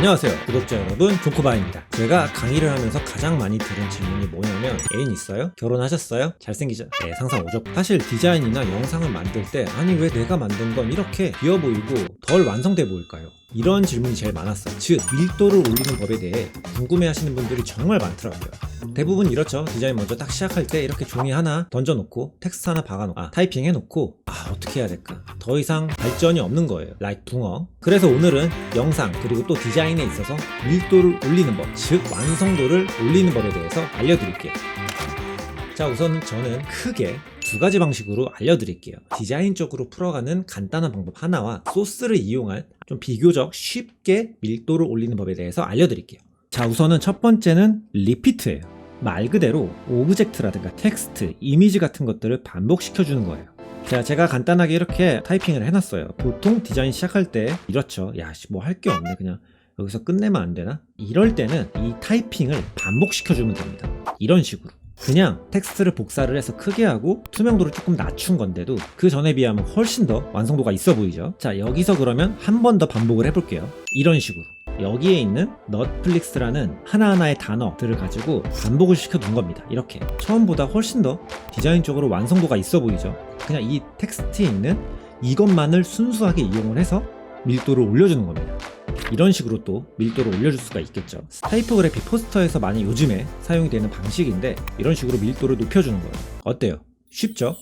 안녕하세요 구독자 여러분 조코바입니다 제가 강의를 하면서 가장 많이 들은 질문이 뭐냐면 애인 있어요? 결혼하셨어요? 잘생기죠? 네 상상 오죠 사실 디자인이나 영상을 만들 때 아니 왜 내가 만든 건 이렇게 비어 보이고 덜 완성돼 보일까요? 이런 질문이 제일 많았어요 즉 밀도를 올리는 법에 대해 궁금해 하시는 분들이 정말 많더라고요 대부분 이렇죠 디자인 먼저 딱 시작할 때 이렇게 종이 하나 던져놓고 텍스트 하나 박아놓고 아, 타이핑 해놓고 아 어떻게 해야 될까 더 이상 발전이 없는 거예요 like 붕어 그래서 오늘은 영상 그리고 또 디자인에 있어서 밀도를 올리는 법, 즉 완성도를 올리는 법에 대해서 알려드릴게요. 자, 우선 저는 크게 두 가지 방식으로 알려드릴게요. 디자인적으로 풀어가는 간단한 방법 하나와 소스를 이용한 좀 비교적 쉽게 밀도를 올리는 법에 대해서 알려드릴게요. 자, 우선은 첫 번째는 리피트예요. 말 그대로 오브젝트라든가 텍스트, 이미지 같은 것들을 반복시켜 주는 거예요. 자, 제가 간단하게 이렇게 타이핑을 해놨어요. 보통 디자인 시작할 때 이렇죠. 야, 뭐 할 게 없네. 그냥 여기서 끝내면 안 되나? 이럴 때는 이 타이핑을 반복시켜주면 됩니다. 이런 식으로. 그냥 텍스트를 복사를 해서 크게 하고 투명도를 조금 낮춘 건데도 그 전에 비하면 훨씬 더 완성도가 있어 보이죠? 자, 여기서 그러면 한 번 더 반복을 해볼게요. 이런 식으로. 여기에 있는 넛플릭스라는 하나하나의 단어들을 가지고 반복을 시켜둔 겁니다. 이렇게. 처음보다 훨씬 더 디자인적으로 완성도가 있어 보이죠? 그냥 이 텍스트에 있는 이것만을 순수하게 이용을 해서 밀도를 올려주는 겁니다. 이런 식으로 또 밀도를 올려줄 수가 있겠죠. 타이포그래피 포스터에서 많이 요즘에 사용이 되는 방식인데 이런 식으로 밀도를 높여주는 거예요. 어때요? 쉽죠?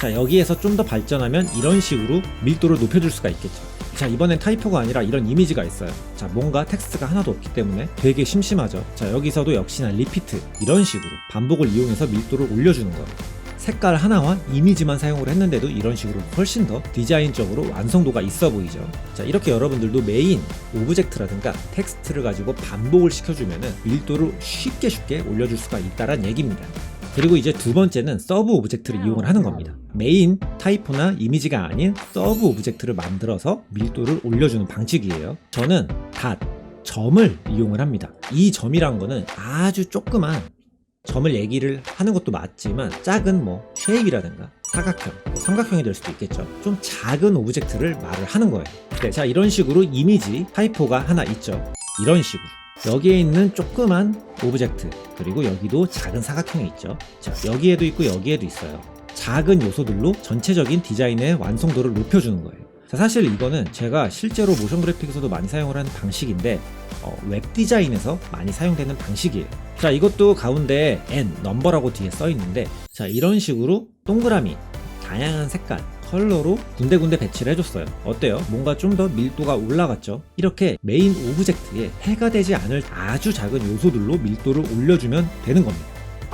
자 여기에서 좀 더 발전하면 이런 식으로 밀도를 높여줄 수가 있겠죠. 자 이번엔 타이포가 아니라 이런 이미지가 있어요. 자 뭔가 텍스트가 하나도 없기 때문에 되게 심심하죠. 자 여기서도 역시나 리피트 이런 식으로 반복을 이용해서 밀도를 올려주는 거예요. 색깔 하나와 이미지만 사용을 했는데도 이런 식으로 훨씬 더 디자인적으로 완성도가 있어 보이죠. 자, 이렇게 여러분들도 메인 오브젝트라든가 텍스트를 가지고 반복을 시켜주면 밀도를 쉽게 쉽게 올려줄 수가 있다란 얘기입니다. 그리고 이제 두 번째는 서브 오브젝트를 이용을 하는 겁니다. 메인 타이포나 이미지가 아닌 서브 오브젝트를 만들어서 밀도를 올려주는 방식이에요. 저는 닷, 점을 이용을 합니다. 이 점이란 거는 아주 조그만 점을 얘기를 하는 것도 맞지만 작은 뭐 쉐입이라든가 사각형, 뭐 삼각형이 될 수도 있겠죠. 좀 작은 오브젝트를 말을 하는 거예요. 네, 자 이런 식으로 이미지 타이포가 하나 있죠. 이런 식으로. 여기에 있는 조그만 오브젝트 그리고 여기도 작은 사각형이 있죠. 자 여기에도 있고 여기에도 있어요. 작은 요소들로 전체적인 디자인의 완성도를 높여주는 거예요. 자, 사실 이거는 제가 실제로 모션 그래픽에서도 많이 사용을 하는 방식인데 어, 웹 디자인에서 많이 사용되는 방식이에요. 자, 이것도 가운데 N, 넘버라고 뒤에 써 있는데 자, 이런 식으로 동그라미, 다양한 색깔, 컬러로 군데군데 배치를 해줬어요. 어때요? 뭔가 좀 더 밀도가 올라갔죠? 이렇게 메인 오브젝트에 해가 되지 않을 아주 작은 요소들로 밀도를 올려주면 되는 겁니다.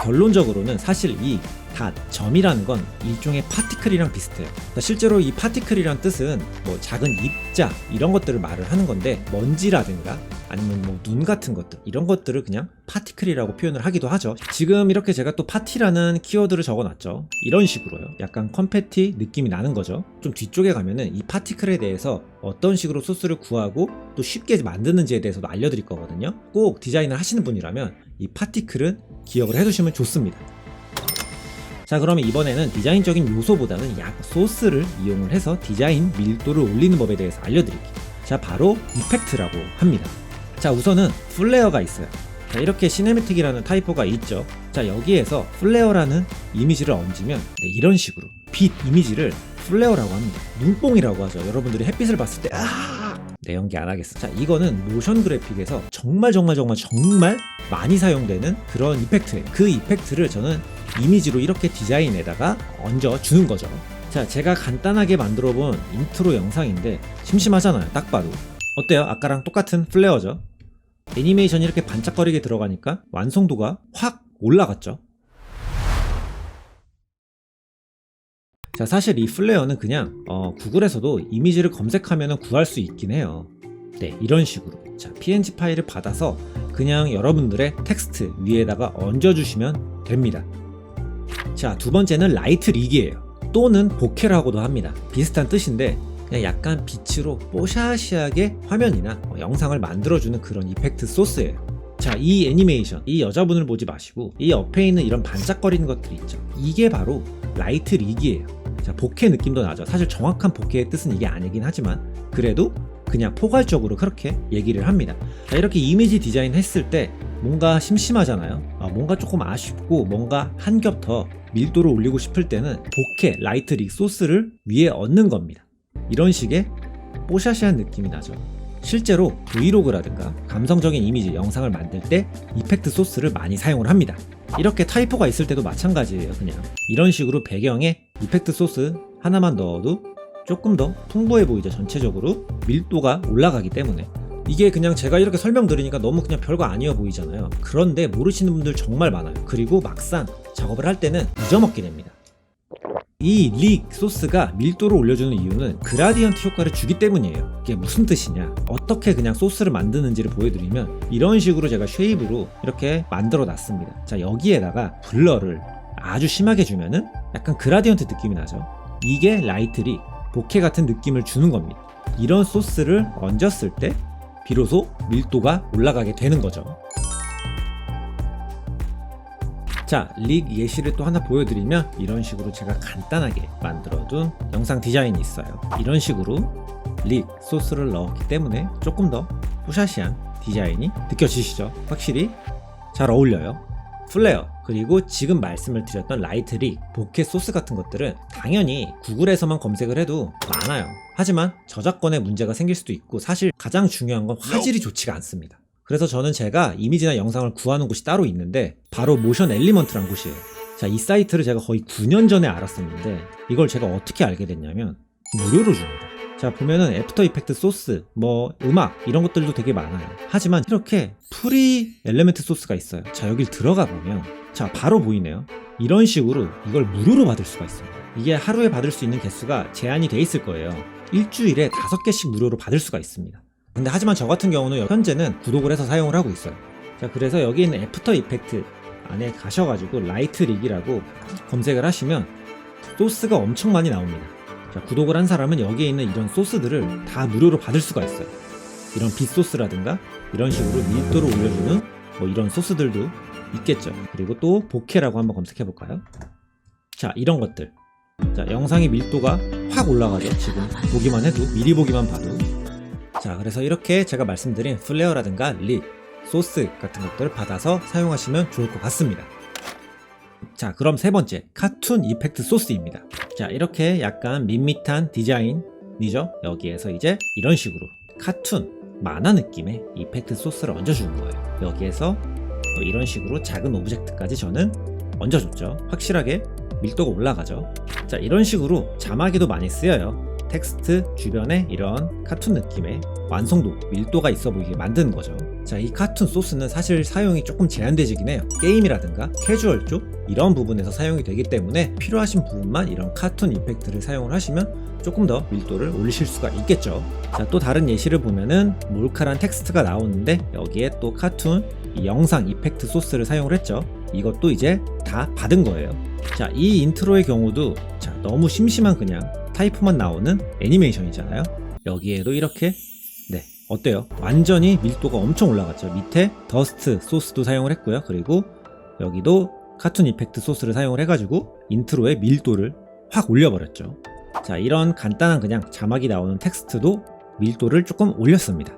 결론적으로는 사실 이 닷, 점이라는 건 일종의 파티클이랑 비슷해요. 그러니까 실제로 이 파티클이란 뜻은 뭐 작은 입자 이런 것들을 말을 하는 건데 먼지라든가 아니면 뭐 눈 같은 것들 이런 것들을 그냥 파티클이라고 표현을 하기도 하죠. 지금 이렇게 제가 또 파티라는 키워드를 적어놨죠. 이런 식으로요. 약간 컴패티 느낌이 나는 거죠. 좀 뒤쪽에 가면은 이 파티클에 대해서 어떤 식으로 소스를 구하고 또 쉽게 만드는지에 대해서도 알려드릴 거거든요. 꼭 디자인을 하시는 분이라면 이 파티클은 기억을 해두시면 좋습니다. 자 그러면 이번에는 디자인적인 요소보다는 약 소스를 이용을 해서 디자인 밀도를 올리는 법에 대해서 알려드릴게요. 자 바로 이펙트라고 합니다. 자 우선은 플레어가 있어요. 자 이렇게 시네매틱이라는 타이포가 있죠. 자 여기에서 플레어라는 이미지를 얹으면 네, 이런 식으로 빛 이미지를 플레어라고 합니다. 눈뽕이라고 하죠. 여러분들이 햇빛을 봤을 때 아! 내 연기 안 하겠어. 자 이거는 모션 그래픽에서 정말 정말 정말 정말 많이 사용되는 그런 이펙트예요. 그 이펙트를 저는 이미지로 이렇게 디자인에다가 얹어 주는 거죠. 자, 제가 간단하게 만들어 본 인트로 영상인데 심심하잖아요. 딱 봐도. 어때요? 아까랑 똑같은 플레어죠. 애니메이션이 이렇게 반짝거리게 들어가니까 완성도가 확 올라갔죠. 자, 사실 이 플레어는 그냥 어, 구글에서도 이미지를 검색하면 구할 수 있긴 해요. 네, 이런 식으로. 자, PNG 파일을 받아서 그냥 여러분들의 텍스트 위에다가 얹어주시면 됩니다. 자, 두 번째는 라이트 릭이에요. 또는 보케라고도 합니다. 비슷한 뜻인데 그냥 약간 빛으로 뽀샤시하게 화면이나 뭐 영상을 만들어주는 그런 이펙트 소스예요. 자, 이 애니메이션, 이 여자분을 보지 마시고 이 옆에 있는 이런 반짝거리는 것들이 있죠. 이게 바로 라이트 릭이에요. 자, 보케 느낌도 나죠. 사실 정확한 보케의 뜻은 이게 아니긴 하지만 그래도 그냥 포괄적으로 그렇게 얘기를 합니다. 자, 이렇게 이미지 디자인 했을 때 뭔가 심심하잖아요. 아, 뭔가 조금 아쉽고 뭔가 한 겹 더 밀도를 올리고 싶을 때는 보케 라이트 릭 소스를 위에 얹는 겁니다. 이런 식의 뽀샤시한 느낌이 나죠. 실제로 브이로그라든가 감성적인 이미지 영상을 만들 때 이펙트 소스를 많이 사용을 합니다. 이렇게 타이포가 있을 때도 마찬가지예요, 그냥. 이런 식으로 배경에 이펙트 소스 하나만 넣어도 조금 더 풍부해 보이죠, 전체적으로. 밀도가 올라가기 때문에. 이게 그냥 제가 이렇게 설명드리니까 너무 그냥 별거 아니어 보이잖아요. 그런데 모르시는 분들 정말 많아요. 그리고 막상 작업을 할 때는 잊어먹게 됩니다. 이 릭 소스가 밀도를 올려주는 이유는 그라디언트 효과를 주기 때문이에요. 이게 무슨 뜻이냐? 어떻게 그냥 소스를 만드는지를 보여드리면 이런 식으로 제가 쉐입으로 이렇게 만들어 놨습니다. 자, 여기에다가 블러를 아주 심하게 주면은 약간 그라디언트 느낌이 나죠. 이게 라이트 릭, 보케 같은 느낌을 주는 겁니다. 이런 소스를 얹었을 때 비로소 밀도가 올라가게 되는 거죠. 자, 릭 예시를 또 하나 보여드리면 이런 식으로 제가 간단하게 만들어둔 영상 디자인이 있어요. 이런 식으로 릭 소스를 넣었기 때문에 조금 더 푸샤시한 디자인이 느껴지시죠? 확실히 잘 어울려요. 플레어 그리고 지금 말씀을 드렸던 라이트 릭, 보켓 소스 같은 것들은 당연히 구글에서만 검색을 해도 많아요. 하지만 저작권에 문제가 생길 수도 있고 사실 가장 중요한 건 화질이 좋지가 않습니다. 그래서 저는 제가 이미지나 영상을 구하는 곳이 따로 있는데 바로 모션 엘리먼트란 곳이에요. 자, 이 사이트를 제가 거의 9년 전에 알았었는데 이걸 제가 어떻게 알게 됐냐면 무료로 줍니다. 자, 보면은 애프터 이펙트 소스, 뭐 음악 이런 것들도 되게 많아요. 하지만 이렇게 프리 엘리멘트 소스가 있어요. 자, 여길 들어가 보면 자, 바로 보이네요. 이런 식으로 이걸 무료로 받을 수가 있습니다. 이게 하루에 받을 수 있는 개수가 제한이 돼 있을 거예요. 일주일에 다섯 개씩 무료로 받을 수가 있습니다. 근데 하지만 저 같은 경우는 현재는 구독을 해서 사용을 하고 있어요. 자, 그래서 여기 있는 애프터 이펙트 안에 가셔가지고 라이트 릭이라고 검색을 하시면 소스가 엄청 많이 나옵니다. 자, 구독을 한 사람은 여기에 있는 이런 소스들을 다 무료로 받을 수가 있어요. 이런 빛 소스라든가 이런 식으로 밀도를 올려주는 뭐 이런 소스들도 있겠죠. 그리고 또 보케라고 한번 검색해 볼까요? 자, 이런 것들. 자, 영상의 밀도가 확 올라가죠. 지금 보기만 해도 미리 보기만 봐도 자, 그래서 이렇게 제가 말씀드린 플레어라든가 립, 소스 같은 것들을 받아서 사용하시면 좋을 것 같습니다. 자, 그럼 세 번째, 카툰 이펙트 소스입니다. 자, 이렇게 약간 밋밋한 디자인이죠. 여기에서 이제 이런 식으로 카툰, 만화 느낌의 이펙트 소스를 얹어주는 거예요. 여기에서 뭐 이런 식으로 작은 오브젝트까지 저는 얹어줬죠. 확실하게 밀도가 올라가죠. 자, 이런 식으로 자막에도 많이 쓰여요. 텍스트 주변에 이런 카툰 느낌의 완성도, 밀도가 있어 보이게 만드는 거죠. 자, 이 카툰 소스는 사실 사용이 조금 제한되지긴 해요. 게임이라든가 캐주얼 쪽 이런 부분에서 사용이 되기 때문에 필요하신 부분만 이런 카툰 이펙트를 사용을 하시면 조금 더 밀도를 올리실 수가 있겠죠. 자, 또 다른 예시를 보면은 몰카란 텍스트가 나오는데 여기에 또 카툰 이 영상 이펙트 소스를 사용을 했죠. 이것도 이제 다 받은 거예요. 자, 이 인트로의 경우도 자, 너무 심심한 그냥 타이프만 나오는 애니메이션이잖아요. 여기에도 이렇게 네 어때요? 완전히 밀도가 엄청 올라갔죠. 밑에 더스트 소스도 사용을 했고요. 그리고 여기도 카툰 이펙트 소스를 사용을 해가지고 인트로의 밀도를 확 올려버렸죠. 자 이런 간단한 그냥 자막이 나오는 텍스트도 밀도를 조금 올렸습니다.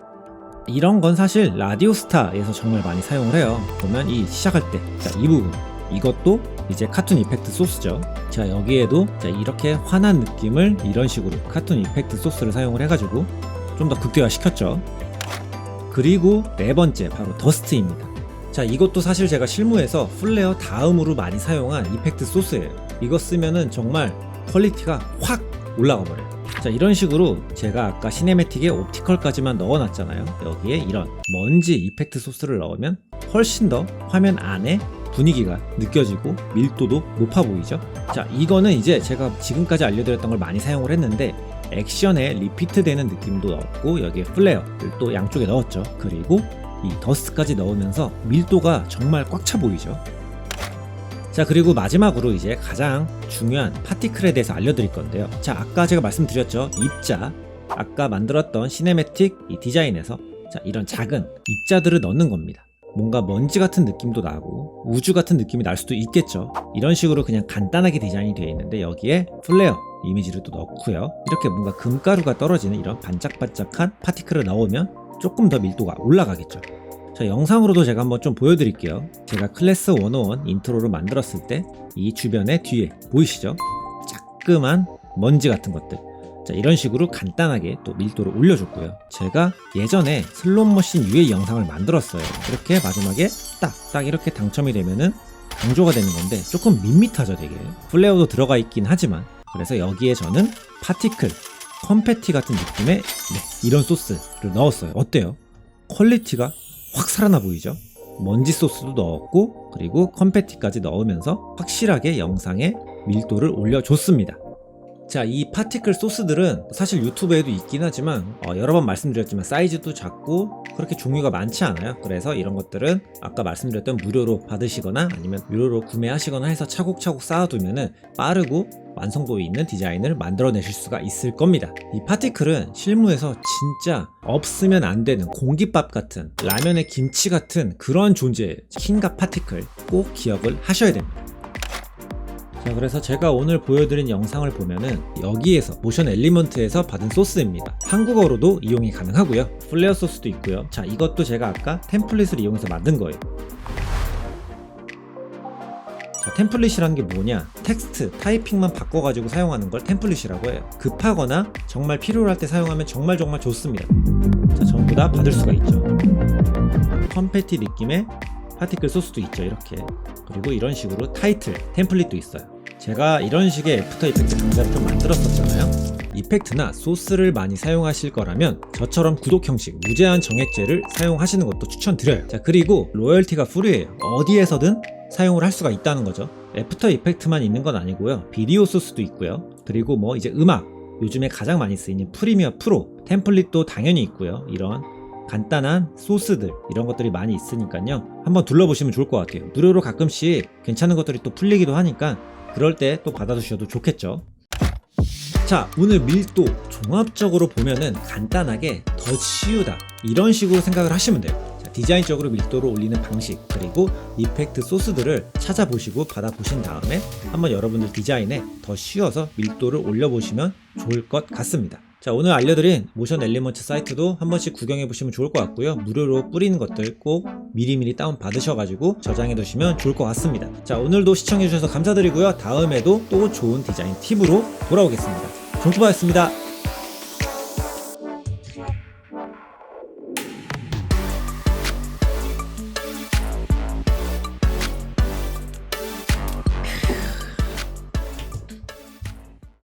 이런 건 사실 라디오스타에서 정말 많이 사용을 해요. 보면 이 시작할 때, 자, 이 부분. 이것도 이제 카툰 이펙트 소스죠. 자, 여기에도 자, 이렇게 환한 느낌을 이런 식으로 카툰 이펙트 소스를 사용을 해가지고 좀 더 극대화 시켰죠. 그리고 네 번째, 바로 더스트입니다. 자, 이것도 사실 제가 실무에서 플레어 다음으로 많이 사용한 이펙트 소스예요. 이거 쓰면은 정말 퀄리티가 확 올라가 버려요. 자, 이런 식으로 제가 아까 시네매틱에 옵티컬까지만 넣어놨잖아요. 여기에 이런 먼지 이펙트 소스를 넣으면 훨씬 더 화면 안에 분위기가 느껴지고 밀도도 높아 보이죠. 자, 이거는 이제 제가 지금까지 알려드렸던 걸 많이 사용을 했는데 액션에 리피트 되는 느낌도 넣었고 여기에 플레어를 또 양쪽에 넣었죠. 그리고 이 더스트까지 넣으면서 밀도가 정말 꽉 차 보이죠. 자 그리고 마지막으로 이제 가장 중요한 파티클에 대해서 알려드릴 건데요 자 아까 제가 말씀드렸죠 입자 아까 만들었던 시네매틱 이 디자인에서 자 이런 작은 입자들을 넣는 겁니다 뭔가 먼지 같은 느낌도 나고 우주 같은 느낌이 날 수도 있겠죠 이런 식으로 그냥 간단하게 디자인이 되어 있는데 여기에 플레어 이미지를 또 넣고요. 이렇게 뭔가 금가루가 떨어지는 이런 반짝반짝한 파티클을 넣으면 조금 더 밀도가 올라가겠죠. 자, 영상으로도 제가 한번 좀 보여드릴게요. 제가 클래스 101 인트로를 만들었을 때 이 주변에 뒤에 보이시죠? 자그만 먼지 같은 것들. 자, 이런 식으로 간단하게 또 밀도를 올려줬고요. 제가 예전에 슬롯머신 유의 영상을 만들었어요. 이렇게 마지막에 딱, 딱 이렇게 당첨이 되면은 강조가 되는 건데 조금 밋밋하죠, 되게. 플레어도 들어가 있긴 하지만. 그래서 여기에 저는 파티클, 컴패티 같은 느낌의 네, 이런 소스를 넣었어요. 어때요? 퀄리티가 확 살아나 보이죠? 먼지 소스도 넣었고 그리고 컴패티까지 넣으면서 확실하게 영상의 밀도를 올려줬습니다. 자, 이 파티클 소스들은 사실 유튜브에도 있긴 하지만 어, 여러 번 말씀드렸지만 사이즈도 작고 그렇게 종류가 많지 않아요. 그래서 이런 것들은 아까 말씀드렸던 무료로 받으시거나 아니면 무료로 구매하시거나 해서 차곡차곡 쌓아두면은 빠르고 완성도 있는 디자인을 만들어내실 수가 있을 겁니다. 이 파티클은 실무에서 진짜 없으면 안 되는 공깃밥 같은 라면의 김치 같은 그런 존재예요. 킹과 파티클 꼭 기억을 하셔야 됩니다. 자, 그래서 제가 오늘 보여드린 영상을 보면은 여기에서 모션 엘리먼트에서 받은 소스입니다. 한국어로도 이용이 가능하고요. 플레어 소스도 있고요. 자, 이것도 제가 아까 템플릿을 이용해서 만든 거예요. 자, 템플릿이라는 게 뭐냐? 텍스트, 타이핑만 바꿔가지고 사용하는 걸 템플릿이라고 해요. 급하거나 정말 필요로 할때 사용하면 정말 정말 좋습니다. 자, 전부 다 받을 수가 있죠. 컴패티 느낌의 파티클 소스도 있죠, 이렇게. 그리고 이런 식으로 타이틀, 템플릿도 있어요. 제가 이런 식의 애프터 이펙트 강좌를 좀 만들었었잖아요. 이펙트나 소스를 많이 사용하실 거라면 저처럼 구독 형식 무제한 정액제를 사용하시는 것도 추천드려요. 자, 그리고 로열티가 프리예요. 어디에서든 사용을 할 수가 있다는 거죠. 애프터 이펙트만 있는 건 아니고요. 비디오 소스도 있고요. 그리고 뭐 이제 음악, 요즘에 가장 많이 쓰이는 프리미어 프로, 템플릿도 당연히 있고요. 이런 간단한 소스들 이런 것들이 많이 있으니까요. 한번 둘러보시면 좋을 것 같아요. 무료로 가끔씩 괜찮은 것들이 또 풀리기도 하니까 그럴 때 또 받아두셔도 좋겠죠. 자, 오늘 밀도 종합적으로 보면은 간단하게 더 쉬우다. 이런 식으로 생각을 하시면 돼요. 자, 디자인적으로 밀도를 올리는 방식, 그리고 이펙트 소스들을 찾아보시고 받아보신 다음에 한번 여러분들 디자인에 더 쉬워서 밀도를 올려보시면 좋을 것 같습니다. 자, 오늘 알려드린 모션 엘리먼트 사이트도 한 번씩 구경해 보시면 좋을 것 같고요. 무료로 뿌리는 것들 꼭 미리미리 다운 받으셔가지고 저장해 두시면 좋을 것 같습니다. 자, 오늘도 시청해 주셔서 감사드리고요. 다음에도 또 좋은 디자인 팁으로 돌아오겠습니다. 종투바였습니다.